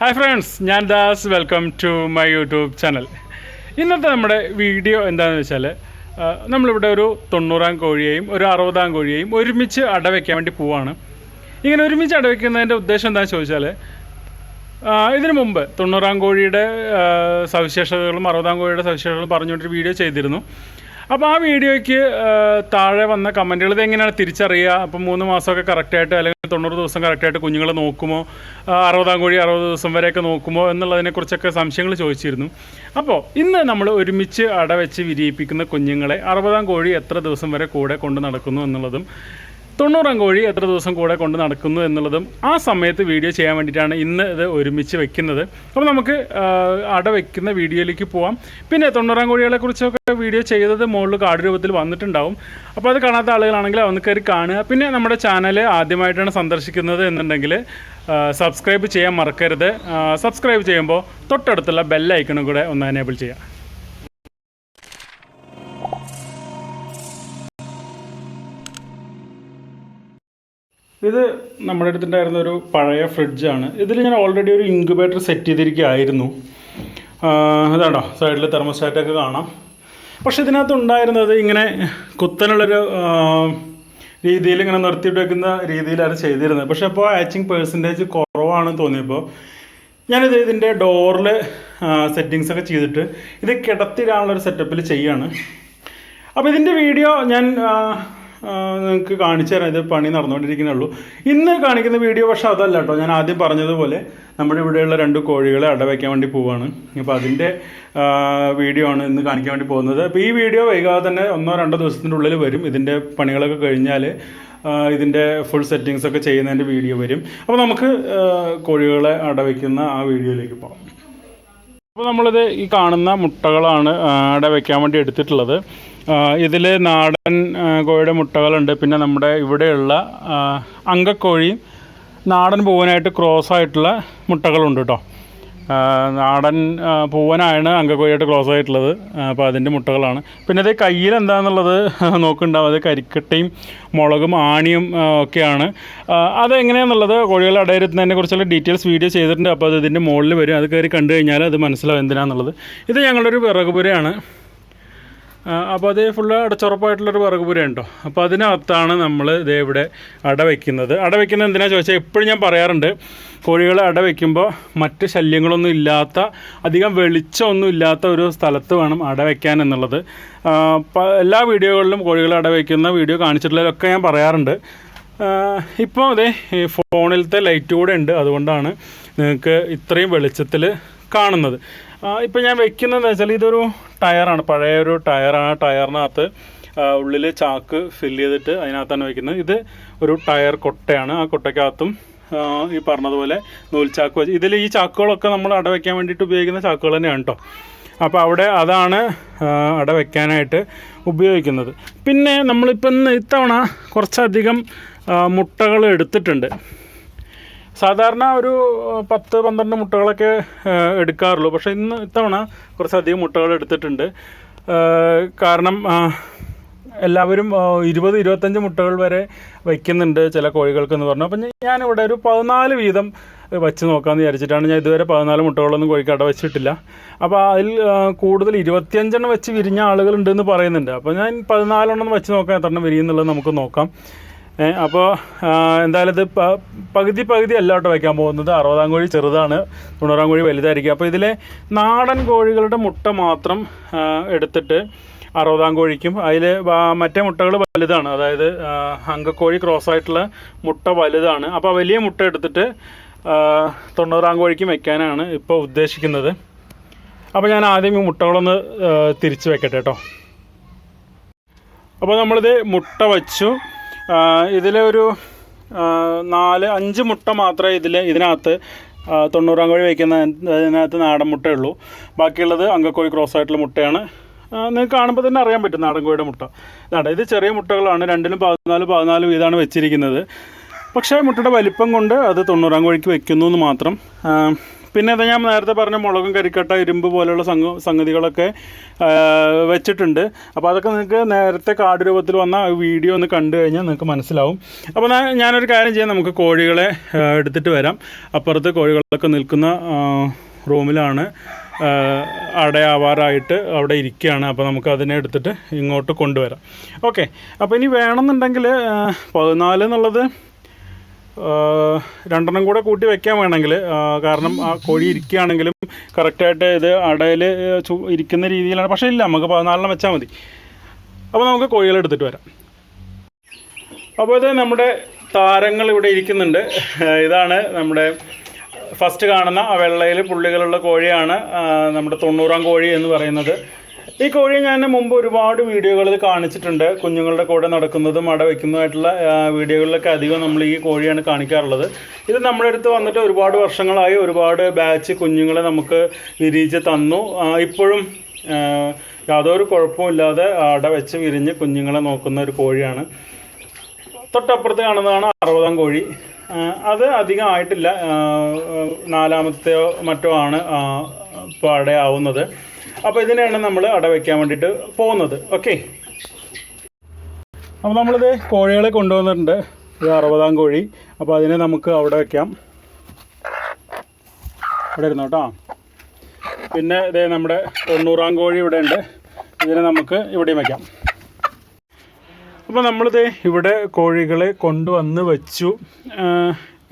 Hi friends ഞാൻ Das. Welcome to my YouTube channel ഇന്നത്തെ നമ്മുടെ വീഡിയോ എന്താണെന്ന് വെച്ചാൽ നമ്മളിവിടെ ഒരു തൊണ്ണൂറാം കോഴിയെയും ഒരു അറുപതാം കോഴിയെയും ഒരുമിച്ച് അടവയ്ക്കാൻ വേണ്ടി പോവാണ്. ഇങ്ങനെ ഒരുമിച്ച് അടവയ്ക്കുന്നതിന്റെ ഉദ്ദേശം എന്താണെന്ന് ചോദിച്ചാൽ ഇതിനു മുമ്പ് തൊണ്ണൂറാം കോഴിയുടെ സവിശേഷതകളും അറുപതാം കോഴിയുടെ സവിശേഷതകളും പറഞ്ഞുകൊണ്ടൊരു വീഡിയോ ചെയ്തിരുന്നു. അപ്പോൾ ആ വീഡിയോയ്ക്ക് താഴെ വന്ന കമന്റുകൾ ഇത് എങ്ങനെയാണ് തിരിച്ചറിയുക? അപ്പോൾ മൂന്ന് മാസമൊക്കെ കറക്റ്റായിട്ട് അല്ലെങ്കിൽ തൊണ്ണൂറ് ദിവസം കറക്റ്റായിട്ട് കുഞ്ഞുങ്ങളെ നോക്കുമോ? അറുപതാം കോഴി അറുപത് ദിവസം വരെയൊക്കെ നോക്കുമോ എന്നുള്ളതിനെക്കുറിച്ചൊക്കെ സംശയങ്ങൾ ചോദിച്ചിരുന്നു. അപ്പോൾ ഇന്ന് നമ്മൾ ഒരുമിച്ച് അടവെച്ച് വിരിയിപ്പിക്കുന്ന കുഞ്ഞുങ്ങളെ അറുപതാം കോഴി എത്ര ദിവസം വരെ കൂടെ കൊണ്ട് നടക്കുന്നു എന്നുള്ളതും തൊണ്ണൂറാം കോഴി എത്ര ദിവസം കൂടെ കൊണ്ട് നടക്കുന്നു എന്നുള്ളതും ആ സമയത്ത് വീഡിയോ ചെയ്യാൻ വേണ്ടിയിട്ടാണ് ഇന്ന് ഇത് ഒരുമിച്ച് വെക്കുന്നത്. അപ്പോൾ നമുക്ക് അട വെക്കുന്ന വീഡിയോയിലേക്ക് പോവാം. പിന്നെ തൊണ്ണൂറാം കോഴികളെ കുറിച്ചൊക്കെ വീഡിയോ ചെയ്തത് മുകളിൽ കാർഡ് രൂപത്തിൽ വന്നിട്ടുണ്ടാവും. അപ്പോൾ അത് കാണാത്ത ആളുകളാണെങ്കിൽ ഒന്ന് കയറി കാണുക. പിന്നെ നമ്മുടെ ചാനൽ ആദ്യമായിട്ടാണ് സന്ദർശിക്കുന്നത് എന്നുണ്ടെങ്കിൽ സബ്സ്ക്രൈബ് ചെയ്യാൻ മറക്കരുത്. സബ്സ്ക്രൈബ് ചെയ്യുമ്പോൾ തൊട്ടടുത്തുള്ള ബെല്ലൈക്കണും കൂടെ ഒന്ന് എനേബിൾ ചെയ്യാം ഇത് നമ്മുടെ അടുത്തുണ്ടായിരുന്ന ഒരു പഴയ ഫ്രിഡ്ജാണ്. ഇതിൽ ഞാൻ ഓൾറെഡി ഒരു ഇൻക്യുബേറ്റർ സെറ്റ് ചെയ്തിരിക്കുകയായിരുന്നു. അതാണോ സൈഡിൽ തെർമോസ്റ്റാറ്റൊക്കെ കാണാം. പക്ഷേ ഇതിനകത്ത് ഉണ്ടായിരുന്നത് ഇങ്ങനെ കുത്തനുള്ളൊരു രീതിയിൽ ഇങ്ങനെ നിർത്തിയിട്ട് വെക്കുന്ന രീതിയിലാണ് ചെയ്തിരുന്നത്. പക്ഷെ അപ്പോൾ ആച്ചിങ് പേഴ്സന്റേജ് കുറവാണെന്ന് തോന്നിയപ്പോൾ ഞാനിത് ഇതിന്റെ ഡോറിൽ സെറ്റിങ്സ് ഒക്കെ ചെയ്തിട്ട് ഇത് കിടത്തിടാനുള്ളൊരു സെറ്റപ്പിൽ ചെയ്യാണ്. അപ്പോൾ ഇതിന്റെ വീഡിയോ ഞാൻ നിങ്ങൾക്ക് കാണിച്ചു തരാം. ഇത് പണി നടന്നുകൊണ്ടിരിക്കുന്നുള്ളൂ ഇന്ന് കാണിക്കുന്ന വീഡിയോ പക്ഷേ അതല്ല കേട്ടോ. ഞാൻ ആദ്യം പറഞ്ഞതുപോലെ നമ്മുടെ ഇവിടെയുള്ള രണ്ട് കോഴികളെ അടവയ്ക്കാൻ വേണ്ടി പോവാണ്. അപ്പോൾ അതിന്റെ വീഡിയോ ആണ് ഇന്ന് കാണിക്കാൻ വേണ്ടി പോകുന്നത്. അപ്പോൾ ഈ വീഡിയോ വൈകാതെ തന്നെ ഒന്നോ രണ്ടോ ദിവസത്തിന്റെ ഉള്ളിൽ വരും. ഇതിന്റെ പണികളൊക്കെ കഴിഞ്ഞാൽ ഇതിന്റെ ഫുൾ സെറ്റിങ്സൊക്കെ ചെയ്യുന്നതിന്റെ വീഡിയോ വരും. അപ്പോൾ നമുക്ക് കോഴികളെ അടവയ്ക്കുന്ന ആ വീഡിയോയിലേക്ക് പോകാം. അപ്പോൾ നമ്മളിത് ഈ കാണുന്ന മുട്ടകളാണ് അവിടെ വെക്കാൻ വേണ്ടി എടുത്തിട്ടുള്ളത്. ഇതിൽ നാടൻ കോഴിയുടെ മുട്ടകളുണ്ട്. പിന്നെ നമ്മുടെ ഇവിടെയുള്ള അങ്കക്കോഴിയും നാടൻ പൂവനായിട്ട് ക്രോസ് ആയിട്ടുള്ള മുട്ടകളുണ്ട് കേട്ടോ. നാടൻ പൂവനാണ് അങ്കക്കോഴിയായിട്ട് ക്ലോസ് ആയിട്ടുള്ളത്. അപ്പോൾ അതിന്റെ മുട്ടകളാണ്. പിന്നെ അത് കയ്യിൽ എന്താണെന്നുള്ളത് നോക്കുന്നുണ്ടാവും. അത് കരിക്കട്ടയും മുളകും ആണിയും ഒക്കെയാണ്. അതെങ്ങനെയാണെന്നുള്ളത് കോഴികളെ അടയിരുത്തുന്നതിനെ കുറിച്ചുള്ള ഡീറ്റെയിൽസ് വീഡിയോ ചെയ്തിട്ടുണ്ട്. അപ്പോൾ അത് ഇതിന്റെ മുകളിൽ വരും. അത് കയറി കണ്ടു കഴിഞ്ഞാൽ അത് മനസ്സിലാവും എന്തിനാണെന്നുള്ളത് ഇത് ഞങ്ങളുടെ ഒരു വിറകുപുരയാണ് അപ്പോൾ അത് ഫുള്ള് അടച്ചുറപ്പായിട്ടുള്ളൊരു വിറകുപുര ഉണ്ടോ അപ്പോൾ അതിനകത്താണ് നമ്മൾ ഇതേ ഇവിടെ അട വയ്ക്കുന്നത് അട എന്തിനാണെന്ന് ചോദിച്ചാൽ എപ്പോഴും ഞാൻ പറയാറുണ്ട്. കോഴികളെ അട വയ്ക്കുമ്പോൾ മറ്റ് ശല്യങ്ങളൊന്നും ഇല്ലാത്ത അധികം വെളിച്ചമൊന്നും ഇല്ലാത്ത ഒരു സ്ഥലത്ത് വേണം അട വയ്ക്കാൻ എന്നുള്ളത്. എല്ലാ വീഡിയോകളിലും കോഴികളെ അട വയ്ക്കുന്ന വീഡിയോ കാണിച്ചിട്ടുള്ളതിലൊക്കെ ഞാൻ പറയാറുണ്ട്. ഇപ്പോൾ അതെ ഫോണിലത്തെ ലൈറ്റ് കൂടെ ഉണ്ട്. അതുകൊണ്ടാണ് നിങ്ങൾക്ക് ഇത്രയും വെളിച്ചത്തിൽ കാണുന്നത്. ഇപ്പോൾ ഞാൻ വെക്കുന്നതെന്ന് വെച്ചാൽ ഇതൊരു ടയറാണ്. പഴയ ഒരു ടയറാണ് ടയറിനകത്ത് ഉള്ളിൽ ചാക്ക് ഫില്ല് ചെയ്തിട്ട് അതിനകത്താണ് വയ്ക്കുന്നത് ഇത് ഒരു ടയർ കൊട്ടയാണ്. ആ കൊട്ടയ്ക്കകത്തും ഈ പറഞ്ഞതുപോലെ നൂൽച്ചാക്ക് വെച്ച് ഇതിൽ ഈ ചാക്കുകളൊക്കെ നമ്മൾ അട വയ്ക്കാൻ വേണ്ടിയിട്ട് ഉപയോഗിക്കുന്ന ചാക്കുകൾ തന്നെയാണ് കേട്ടോ അപ്പോൾ അവിടെ അതാണ് അടവയ്ക്കാനായിട്ട് ഉപയോഗിക്കുന്നത്. പിന്നെ നമ്മളിപ്പം ഇത്തവണ കുറച്ചധികം മുട്ടകൾ എടുത്തിട്ടുണ്ട്. സാധാരണ ഒരു പത്ത് പന്ത്രണ്ട് മുട്ടകളൊക്കെ എടുക്കാറുള്ളൂ. പക്ഷേ ഇന്ന് ഇത്തവണ കുറച്ചധികം മുട്ടകൾ എടുത്തിട്ടുണ്ട്. കാരണം എല്ലാവരും ഇരുപത് ഇരുപത്തഞ്ച് മുട്ടകൾ വരെ വയ്ക്കുന്നുണ്ട് ചില കോഴികൾക്ക് എന്ന് പറഞ്ഞു. അപ്പം ഞാനിവിടെ ഒരു പതിനാല് വീതം വെച്ച് നോക്കാമെന്ന് വിചാരിച്ചിട്ടാണ് ഞാൻ ഇതുവരെ പതിനാല് മുട്ടകളൊന്നും കോഴിക്ക് അട വെച്ചിട്ടില്ല. അപ്പോൾ അതിൽ കൂടുതൽ ഇരുപത്തിയഞ്ചെണ്ണം വെച്ച് വിരിഞ്ഞ ആളുകളുണ്ടെന്ന് പറയുന്നുണ്ട്. അപ്പോൾ ഞാൻ പതിനാലെണ്ണം വെച്ച് നോക്കാം എത്ര എണ്ണം വിരിയുന്നുള്ളത് നമുക്ക് നോക്കാം. അപ്പോൾ എന്തായാലും ഇത് പകുതി പകുതി അല്ല വയ്ക്കാൻ പോകുന്നത്. അറുപതാം കോഴി ചെറുതാണ് തൊണ്ണൂറാം കോഴി വലുതായിരിക്കും. അപ്പോൾ ഇതിലെ നാടൻ കോഴികളുടെ മുട്ട മാത്രം എടുത്തിട്ട് അറുപതാം കോഴിക്കും. അതിൽ മറ്റേ മുട്ടകൾ വലുതാണ്. അതായത് അങ്കക്കോഴി ക്രോസ് ആയിട്ടുള്ള മുട്ട വലുതാണ്. അപ്പോൾ വലിയ മുട്ട എടുത്തിട്ട് തൊണ്ണൂറാം കോഴിക്കും വെക്കാനാണ് ഇപ്പോൾ ഉദ്ദേശിക്കുന്നത്. അപ്പോൾ ഞാൻ ആദ്യം ഈ മുട്ടകളൊന്ന് തിരിച്ച് വെക്കട്ടെ കേട്ടോ അപ്പോൾ നമ്മളിത് മുട്ട വച്ചു. ഇതിലൊരു നാല് അഞ്ച് മുട്ട മാത്രമേ ഇതിൽ ഇതിനകത്ത് തൊണ്ണൂറാം കോഴി വയ്ക്കുന്ന ഇതിനകത്ത് നാടൻ മുട്ടയുള്ളൂ ബാക്കിയുള്ളത് അങ്കക്കോഴി ക്രോസ് ആയിട്ടുള്ള മുട്ടയാണ്. നിങ്ങൾക്ക് കാണുമ്പോൾ തന്നെ അറിയാൻ പറ്റും നാടൻ കോഴിയുടെ മുട്ട. ഇതാണ് ഇത് ചെറിയ മുട്ടകളാണ് രണ്ടിലും പതിനാല് പതിനാല് വീതമാണ് വെച്ചിരിക്കുന്നത്. പക്ഷേ മുട്ടയുടെ വലിപ്പം കൊണ്ട് അത് തൊണ്ണൂറാം കോഴിക്ക് വെക്കുന്നു എന്ന് മാത്രം. പിന്നെ അത് ഞാൻ നേരത്തെ പറഞ്ഞ മുളകും കരിക്കട്ട ഇരുമ്പ് പോലെയുള്ള സംഗ സംഗതികളൊക്കെ വെച്ചിട്ടുണ്ട്. അപ്പോൾ അതൊക്കെ നിങ്ങൾക്ക് നേരത്തെ കാർഡ് രൂപത്തിൽ വന്ന വീഡിയോ ഒന്ന് കണ്ടു കഴിഞ്ഞാൽ നിങ്ങൾക്ക് മനസ്സിലാവും. അപ്പോൾ ഞാനൊരു കാര്യം ചെയ്യാം. നമുക്ക് കോഴികളെ എടുത്തിട്ട് വരാം. അപ്പുറത്ത് കോഴികളൊക്കെ നിൽക്കുന്ന റൂമിലാണ്. അടയാവാറായിട്ട് അവിടെ ഇരിക്കുകയാണ്. അപ്പോൾ നമുക്ക് അതിനെ എടുത്തിട്ട് ഇങ്ങോട്ട് കൊണ്ടുവരാം. ഓക്കെ. അപ്പോൾ ഇനി വേണമെന്നുണ്ടെങ്കിൽ പതിനാല് എന്നുള്ളത് രണ്ടെണ്ണം കൂടെ കൂട്ടി വെക്കാൻ വേണമെങ്കിൽ കാരണം ആ കോഴി ഇരിക്കുകയാണെങ്കിലും കറക്റ്റായിട്ട് ഇത് അടയിൽ ഇരിക്കുന്ന രീതിയിലാണ്. പക്ഷേ ഇല്ല നമുക്ക് പതിനാലെണ്ണം വെച്ചാൽ മതി. അപ്പോൾ നമുക്ക് കോഴികൾ എടുത്തിട്ട് വരാം. അപ്പോൾ ഇത് നമ്മുടെ താരങ്ങൾ ഇവിടെ ഇരിക്കുന്നുണ്ട്. ഇതാണ് നമ്മുടെ ഫസ്റ്റ് കാണുന്ന ആ വെള്ളയിൽ പുള്ളികളുള്ള കോഴിയാണ് നമ്മുടെ തൊണ്ണൂറാം കോഴി എന്ന് പറയുന്നത്. ഈ കോഴി ഞാൻ മുമ്പ് ഒരുപാട് വീഡിയോകളിൽ കാണിച്ചിട്ടുണ്ട്. കുഞ്ഞുങ്ങളുടെ കൂടെ നടക്കുന്നതും അട വയ്ക്കുന്നതായിട്ടുള്ള വീഡിയോകളിലൊക്കെ അധികം നമ്മൾ ഈ കോഴിയാണ് കാണിക്കാറുള്ളത്. ഇത് നമ്മുടെ അടുത്ത് വന്നിട്ട് ഒരുപാട് വർഷങ്ങളായി ഒരുപാട് ബാച്ച് കുഞ്ഞുങ്ങളെ നമുക്ക് വിരിയിച്ച് തന്നു. ഇപ്പോഴും യാതൊരു കുഴപ്പമില്ലാതെ അട വെച്ച് വിരിഞ്ഞ് കുഞ്ഞുങ്ങളെ നോക്കുന്ന ഒരു കോഴിയാണ്. തൊട്ടപ്പുറത്ത് കാണുന്നതാണ് അറുപതാം കോഴി. അത് അധികം ആയിട്ടില്ല നാലാമത്തെയോ മറ്റോ ആണ് പാടെ ആവുന്നത് അപ്പോൾ ഇതിനെയാണ് നമ്മൾ അട വയ്ക്കാൻ വേണ്ടിയിട്ട് പോകുന്നത്. ഓക്കെ? അപ്പോൾ നമ്മളിത് കോഴികളെ കൊണ്ടുവന്നിട്ടുണ്ട്. ഇത് അറുപതാം കോഴി. അപ്പോൾ അതിനെ നമുക്ക് അവിടെ വയ്ക്കാം ഇവിടെ ഇരുന്നു കേട്ടോ പിന്നെ ഇതേ നമ്മുടെ തൊണ്ണൂറാം കോഴി ഇവിടെ ഉണ്ട്. ഇതിനെ നമുക്ക് ഇവിടെയും വയ്ക്കാം അപ്പോൾ നമ്മളിത് ഇവിടെ കോഴികളെ കൊണ്ടുവന്ന് വെച്ചു.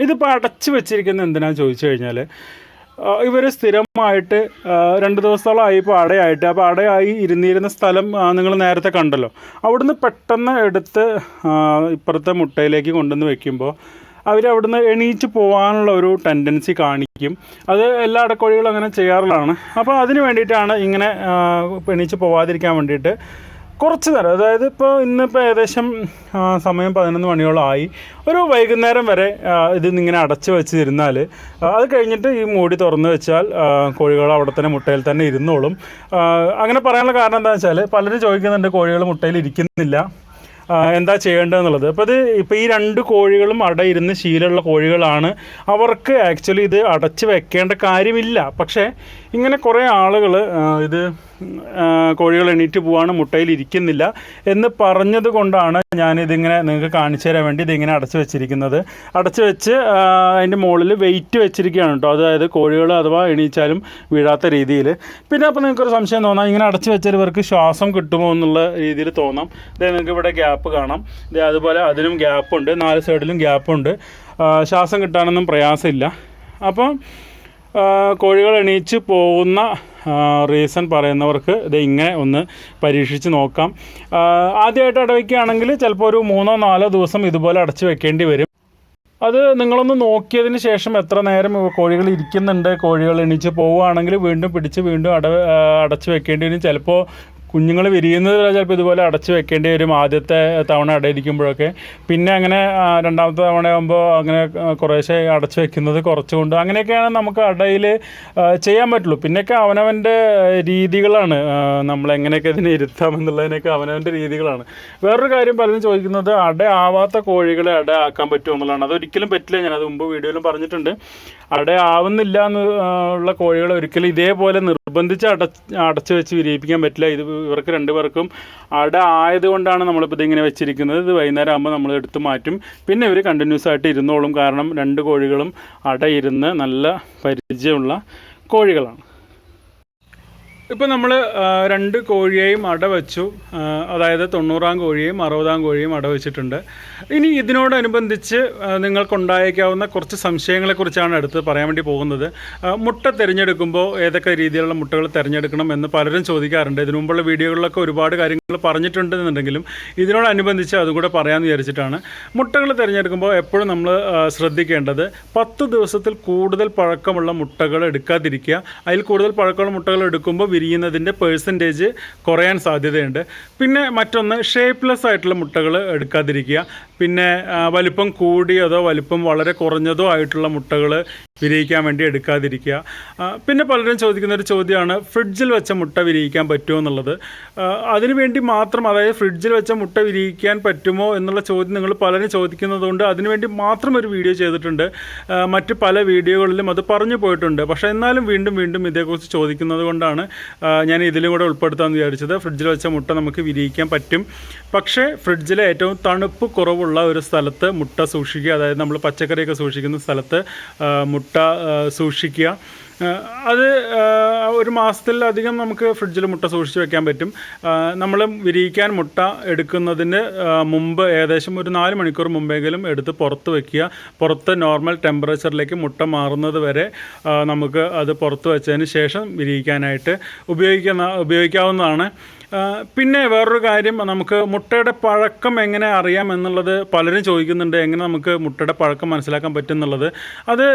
ഇതിപ്പോൾ അടച്ച് വെച്ചിരിക്കുന്നത് എന്തിനാണെന്ന് ചോദിച്ചു കഴിഞ്ഞാൽ ഇവർ സ്ഥിരമായിട്ട് രണ്ട് ദിവസത്തോളമായി ഇപ്പോൾ അടയായിട്ട് അപ്പോൾ അടയായി ഇരുന്നിരുന്ന സ്ഥലം നിങ്ങൾ നേരത്തെ കണ്ടല്ലോ. അവിടുന്ന് പെട്ടെന്ന് എടുത്ത് ഇപ്പുറത്തെ മുട്ടയിലേക്ക് കൊണ്ടുവന്ന് വെക്കുമ്പോൾ അവരവിടുന്ന് എണീറ്റ് പോകാനുള്ള ഒരു ടെൻഡൻസി കാണിക്കും. അത് എല്ലാ അടക്കോഴികളും അങ്ങനെ ചെയ്യാറുള്ളതാണ്. അപ്പോൾ അതിന് വേണ്ടിയിട്ടാണ് ഇങ്ങനെ എണീച്ച് പോവാതിരിക്കാൻ വേണ്ടിയിട്ട് കുറച്ച് നേരം അതായത് ഇപ്പോൾ ഇന്നിപ്പോൾ ഏകദേശം സമയം പതിനൊന്ന് മണിയോളം ആയി. ഒരു വൈകുന്നേരം വരെ ഇത് ഇങ്ങനെ അടച്ചു വെച്ചിരുന്നാൽ അത് കഴിഞ്ഞിട്ട് ഈ മൂടി തുറന്ന് വെച്ചാൽ കോഴികൾ അവിടെ തന്നെ മുട്ടയിൽ തന്നെ ഇരുന്നോളും. അങ്ങനെ പറയാനുള്ള കാരണം എന്താണെന്ന് വെച്ചാൽ പലരും ചോദിക്കുന്നുണ്ട് കോഴികൾ മുട്ടയിൽ ഇരിക്കുന്നില്ല. എന്താ ചെയ്യേണ്ടതെന്നുള്ളത്. അപ്പോൾ ഇത് ഇപ്പോൾ ഈ രണ്ട് കോഴികളും അട ഇരുന്ന് ശീലമുള്ള കോഴികളാണ്. അവർക്ക് ആക്ച്വലി ഇത് അടച്ച് വെക്കേണ്ട കാര്യമില്ല. പക്ഷേ ഇങ്ങനെ കുറേ ആളുകൾ ഇത് കോഴികൾ എണീറ്റ് പോവാണ് മുട്ടയിൽ ഇരിക്കുന്നില്ല എന്ന് പറഞ്ഞത് കൊണ്ടാണ് ഞാനിതിങ്ങനെ നിങ്ങൾക്ക് കാണിച്ചു തരാൻ വേണ്ടി ഇതിങ്ങനെ അടച്ച് വെച്ചിരിക്കുന്നത്. അടച്ച് വെച്ച് അതിന്റെ മുകളിൽ വെയിറ്റ് വെച്ചിരിക്കുകയാണ് കേട്ടോ. അതായത് കോഴികൾ അഥവാ എണീച്ചാലും വീഴാത്ത രീതിയിൽ. പിന്നെ അപ്പോൾ നിങ്ങൾക്കൊരു സംശയം തോന്നാം ഇങ്ങനെ അടച്ച് വെച്ചാൽ ഇവർക്ക് ശ്വാസം കിട്ടുമോ എന്നുള്ള രീതിയിൽ തോന്നാം. അതായത് നിങ്ങൾക്ക് ഇവിടെ ഗ്യാപ്പ് കാണാം. ഇതേ അതുപോലെ അതിനും ഗ്യാപ്പുണ്ട് നാല് സൈഡിലും ഗ്യാപ്പുണ്ട് ശ്വാസം കിട്ടാനൊന്നും പ്രയാസമില്ല. അപ്പം കോഴികൾ എണീച്ച് പോകുന്ന റീസൺ പറയുന്നവർക്ക് ഇത് ഇങ്ങനെ ഒന്ന് പരീക്ഷിച്ച് നോക്കാം. ആദ്യമായിട്ട് അടവയ്ക്കുകയാണെങ്കിൽ ചിലപ്പോൾ ഒരു മൂന്നോ നാലോ ദിവസം ഇതുപോലെ അടച്ചു വെക്കേണ്ടി വരും. അത് നിങ്ങളൊന്ന് നോക്കിയതിന് ശേഷം എത്ര നേരം കോഴികൾ ഇരിക്കുന്നുണ്ട് കോഴികൾ എണീച്ച് പോവുകയാണെങ്കിൽ വീണ്ടും പിടിച്ച് വീണ്ടും അട അടച്ച് വെക്കേണ്ടി വരും. ചിലപ്പോൾ കുഞ്ഞുങ്ങൾ വിരിയുന്നത് വരെ ചിലപ്പോൾ ഇതുപോലെ അടച്ചു വെക്കേണ്ടി വരും ആദ്യത്തെ തവണ അടയിരിക്കുമ്പോഴൊക്കെ. പിന്നെ അങ്ങനെ രണ്ടാമത്തെ തവണയാകുമ്പോൾ അങ്ങനെ കുറേശ്ശെ അടച്ചു വെക്കുന്നത് കുറച്ചുകൊണ്ട് അങ്ങനെയൊക്കെയാണ് നമുക്ക് അടയിൽ ചെയ്യാൻ പറ്റുള്ളൂ. പിന്നെയൊക്കെ അവനവന്റെ രീതികളാണ്. നമ്മളെങ്ങനെയൊക്കെ ഇതിനെ ഇരുത്താം എന്നുള്ളതിനൊക്കെ അവനവന്റെ രീതികളാണ്. വേറൊരു കാര്യം പലരും ചോദിക്കുന്നത് അട ആവാത്ത കോഴികളെ അട ആക്കാൻ പറ്റുമോ എന്നുള്ളതാണ്. അതൊരിക്കലും പറ്റില്ല. ഞാൻ അത് മുമ്പ് വീഡിയോയിലും പറഞ്ഞിട്ടുണ്ട്. അട ആവുന്നില്ല എന്ന് ഉള്ള കോഴികളെ ഒരിക്കലും ഇതേപോലെ നിർബന്ധിച്ച് അടച്ച് അടച്ചു വെച്ച് വിരിയിപ്പിക്കാൻ പറ്റില്ല. ഇത് ഇവർക്ക് രണ്ടുപേർക്കും അട ആയതുകൊണ്ടാണ് നമ്മളിപ്പോൾ ഇതിങ്ങനെ വെച്ചിരിക്കുന്നത്? ഇത് വൈകുന്നേരം ആകുമ്പോൾ നമ്മൾ എടുത്ത് മാറ്റും. പിന്നെ ഇവർ കണ്ടിന്യൂസ് ആയിട്ട് ഇരുന്നോളും. കാരണം രണ്ട് കോഴികളും അട ഇരുന്ന് നല്ല പരിചയമുള്ള കോഴികളാണ്. ഇപ്പോൾ നമ്മൾ രണ്ട് കോഴിയെയും അട വെച്ചു. അതായത് തൊണ്ണൂറാം കോഴിയും അറുപതാം കോഴിയും അട വെച്ചിട്ടുണ്ട്. ഇനി ഇതിനോടനുബന്ധിച്ച് നിങ്ങൾക്കുണ്ടായേക്കാവുന്ന കുറച്ച് സംശയങ്ങളെക്കുറിച്ചാണ് അടുത്ത് പറയാൻ വേണ്ടി പോകുന്നത്. മുട്ട തിരഞ്ഞെടുക്കുമ്പോൾ ഏതൊക്കെ രീതിയിലുള്ള മുട്ടകൾ തിരഞ്ഞെടുക്കണം എന്ന് പലരും ചോദിക്കാറുണ്ട്. ഇതിനു മുമ്പുള്ള വീഡിയോകളിലൊക്കെ ഒരുപാട് കാര്യങ്ങൾ പറഞ്ഞിട്ടുണ്ടെന്നുണ്ടെങ്കിലും ഇതിനോടനുബന്ധിച്ച് അതും കൂടെ പറയാമെന്ന് വിചാരിച്ചിട്ടാണ്. മുട്ടകൾ തിരഞ്ഞെടുക്കുമ്പോൾ എപ്പോഴും നമ്മൾ ശ്രദ്ധിക്കേണ്ടത് പത്ത് ദിവസത്തിൽ കൂടുതൽ പഴക്കമുള്ള മുട്ടകൾ എടുക്കാതിരിക്കുക. അതിൽ കൂടുതൽ പഴക്കമുള്ള മുട്ടകൾ എടുക്കുമ്പോൾ വിരിയുന്നതിന്റെ പേഴ്സന്റേജ് കുറയാൻ സാധ്യതയുണ്ട്. പിന്നെ മറ്റൊന്ന് ഷേപ്പ്ലെസ് ആയിട്ടുള്ള മുട്ടകൾ എടുക്കാതിരിക്കുക. പിന്നെ വലിപ്പം കൂടിയതോ വലിപ്പം വളരെ കുറഞ്ഞതോ ആയിട്ടുള്ള മുട്ടകൾ വിരിയിക്കാൻ വേണ്ടി എടുക്കാതിരിക്കുക. പിന്നെ പലരും ചോദിക്കുന്ന ഒരു ചോദ്യമാണ് ഫ്രിഡ്ജിൽ വെച്ച മുട്ട വിരിയിക്കാൻ പറ്റുമോ എന്നുള്ളത്. അതിനുവേണ്ടി മാത്രം അതായത് ഫ്രിഡ്ജിൽ വെച്ച മുട്ട വിരിയിക്കാൻ പറ്റുമോ എന്നുള്ള ചോദ്യം നിങ്ങൾ പലരും ചോദിക്കുന്നതുകൊണ്ട് അതിനുവേണ്ടി മാത്രം ഒരു വീഡിയോ ചെയ്തിട്ടുണ്ട്. മറ്റ് പല വീഡിയോകളിലും അത് പറഞ്ഞു പോയിട്ടുണ്ട്. പക്ഷേ എന്നാലും വീണ്ടും വീണ്ടും ഇതേക്കുറിച്ച് ചോദിക്കുന്നത് കൊണ്ടാണ് ഞാൻ ഇതിലും കൂടെ ഉൾപ്പെടുത്താമെന്ന് വിചാരിച്ചത്. ഫ്രിഡ്ജിൽ വെച്ച മുട്ട നമുക്ക് വിരിയിക്കാൻ പറ്റും. പക്ഷേ ഫ്രിഡ്ജിലെ ഏറ്റവും തണുപ്പ് കുറവുള്ള ഒരു സ്ഥലത്ത് മുട്ട സൂക്ഷിക്കുക അതായത് നമ്മൾ പച്ചക്കറിയൊക്കെ സൂക്ഷിക്കുന്ന സ്ഥലത്ത് മുട്ട സൂക്ഷിക്കുക. അത് ഒരു മാസത്തിലധികം നമുക്ക് ഫ്രിഡ്ജിൽ മുട്ട സൂക്ഷിച്ച് വെക്കാൻ പറ്റും. നമ്മൾ വിരിയിക്കാൻ മുട്ട എടുക്കുന്നതിന് മുമ്പ് ഏകദേശം ഒരു നാല് മണിക്കൂർ മുമ്പെങ്കിലും എടുത്ത് പുറത്ത് വെക്കുക. പുറത്ത് നോർമൽ ടെമ്പറേച്ചറിലേക്ക് മുട്ട മാറുന്നത് വരെ നമുക്ക് അത് പുറത്ത് വെച്ചതിന് ശേഷം വിരിയിക്കാനായിട്ട് ഉപയോഗിക്കുന്ന ഉപയോഗിക്കാവുന്നതാണ്. പിന്നെ വേറൊരു കാര്യം നമുക്ക് മുട്ടയുടെ പഴക്കം എങ്ങനെ അറിയാം എന്നുള്ളത് പലരും ചോദിക്കുന്നുണ്ട്. എങ്ങനെ നമുക്ക് മുട്ടയുടെ പഴക്കം മനസ്സിലാക്കാൻ പറ്റും എന്നുള്ളത്. അത്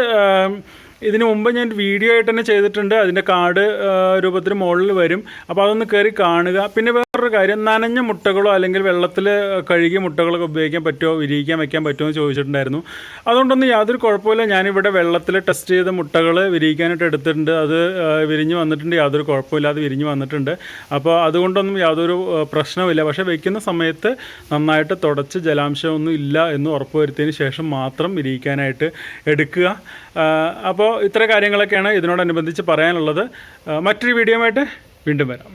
ഇതിന് മുമ്പ് ഞാൻ വീഡിയോ ആയിട്ട് തന്നെ ചെയ്തിട്ടുണ്ട്. അതിന്റെ കാർഡ് രൂപത്തിൽ മുകളിൽ വരും. അപ്പോൾ അതൊന്ന് കയറി കാണുക. പിന്നെ വേറൊരു കാര്യം നനഞ്ഞ മുട്ടകളോ അല്ലെങ്കിൽ വെള്ളത്തിൽ കഴുകിയ മുട്ടകളൊക്കെ ഉപയോഗിക്കാൻ പറ്റുമോ വിരിയിക്കാൻ വയ്ക്കാൻ പറ്റുമോ എന്ന് ചോദിച്ചിട്ടുണ്ടായിരുന്നു. അതുകൊണ്ടൊന്നും യാതൊരു കുഴപ്പമില്ല ഞാനിവിടെ വെള്ളത്തിൽ ടെസ്റ്റ് ചെയ്ത മുട്ടകൾ വിരിയിക്കാനായിട്ട് എടുത്തിട്ടുണ്ട്. അത് വിരിഞ്ഞ് വന്നിട്ടുണ്ട്. യാതൊരു കുഴപ്പമില്ലാതെ വിരിഞ്ഞ് വന്നിട്ടുണ്ട്. അപ്പോൾ അതുകൊണ്ടൊന്നും യാതൊരു പ്രശ്നമില്ല പക്ഷേ വയ്ക്കുന്ന സമയത്ത് നന്നായിട്ട് തുടച്ച് ജലാംശമൊന്നും ഇല്ല എന്ന് ഉറപ്പുവരുത്തിയതിന് ശേഷം മാത്രം വിരിയിക്കാനായിട്ട് എടുക്കുക. അപ്പോൾ ഇത്ര കാര്യങ്ങളൊക്കെയാണ് ഇതിനോടനുബന്ധിച്ച് പറയാനുള്ളത്. മറ്റൊരു വീഡിയോ ആയിട്ട് വീണ്ടും വരാം.